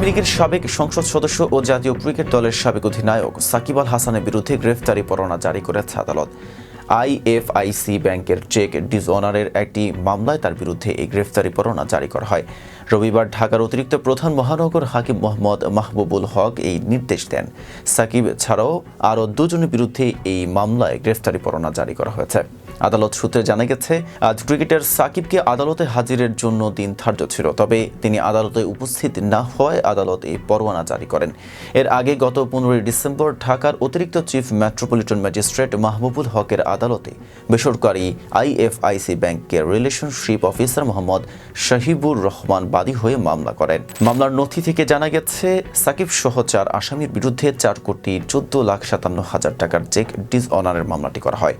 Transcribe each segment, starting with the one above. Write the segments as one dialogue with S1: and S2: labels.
S1: আওয়ামী লীগের সাবেক সংসদ সদস্য ও জাতীয় ক্রিকেট দলের সাবেক অধিনায়ক সাকিব আল হাসানের বিরুদ্ধে গ্রেফতারি পরোয়ানা জারি করেছে আদালত। আইএফআইসি ব্যাংকের চেক ডিসঅনারের একটি মামলায় তার বিরুদ্ধে এই গ্রেফতারি পরোয়ানা জারি করা হয়। রবিবার ঢাকার অতিরিক্ত প্রধান মহানগর হাকিম মোহাম্মদ মাহবুবুল হক এই নির্দেশ দেন। সাকিব ছাড়াও আরও দুজনের বিরুদ্ধে এই মামলায় গ্রেফতারি পরোয়ানা জারি করা হয়েছে। আদালত সূত্রে জানা গেছে, আজ ক্রিকেটার সাকিবকে আদালতে হাজিরের জন্য দিন ধার্য ছিল, তবে তিনি আদালতে উপস্থিত না হওয়ায় আদালত এই পরোয়ানা জারি করেন। এর আগে গত পনেরোই ডিসেম্বর ঢাকার অতিরিক্ত চিফ মেট্রোপলিটন ম্যাজিস্ট্রেট মাহবুবুল হকের আদালতে। বেসরকারি আইএফআইসি ব্যাংকের রিলেশনশিপ অফিসার মোহাম্মদ শাহিবুর রহমান বাদী হয়ে মামলা করেন। মামলার নথি থেকে জানা গেছে, সাকিব সহ চার আসামির বিরুদ্ধে চার কোটি চোদ্দ লাখ সাতান্ন হাজার টাকার চেক ডিসঅনারের মামলাটি করা হয়।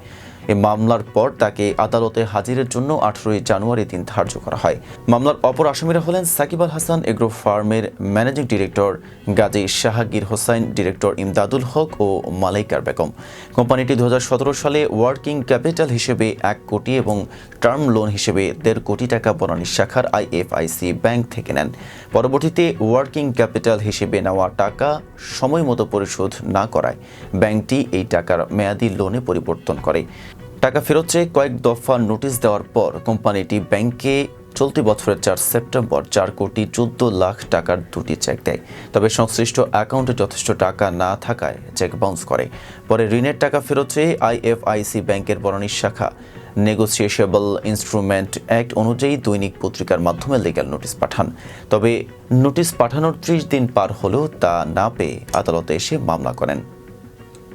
S1: এই মামলার পর তাকে আদালতে হাজিরের জন্য আঠারোই জানুয়ারি দিন ধার্য করা হয়। মামলার অপর আসামিরা হলেন সাকিব আল হাসান এগ্রো ফার্মের managing director, Gazi Shahagir Hossain director Imdadul Haque ও মালাইকার বেগম। কোম্পানিটি দু হাজার সতেরো সালে ওয়ার্কিং ক্যাপিটাল হিসেবে এক কোটি এবং টার্ম লোন হিসেবে দেড় কোটি টাকা বনানী শাখার আইএফআইসি ব্যাংক থেকে নেন। পরবর্তীতে ওয়ার্কিং ক্যাপিটাল হিসেবে নেওয়া টাকা সময় মতো পরিশোধ না করায় ব্যাংকটি এই টাকার মেয়াদি লোনে পরিবর্তন করে। টাকা ফেরত চেয়ে কয়েক দফা নোটিশ দেওয়ার পর কোম্পানিটি ব্যাংকে চলতি বছরের চার সেপ্টেম্বর চার কোটি চোদ্দ লাখ টাকার দুটি চেক দেয়। তবে সংশ্লিষ্ট অ্যাকাউন্টে যথেষ্ট টাকা না থাকায় চেক বাউন্স করে। পরে ঋণের টাকা ফেরত চেয়ে আইএফআইসি ব্যাংকের বনানী শাখা নেগোসিয়েশবল ইনস্ট্রুমেন্ট অ্যাক্ট অনুযায়ী দৈনিক পত্রিকার মাধ্যমে লিগ্যাল নোটিশ পাঠান। তবে নোটিশ পাঠানোর ত্রিশ দিন পার হলেও তা না পেয়ে আদালতে এসে মামলা করেন।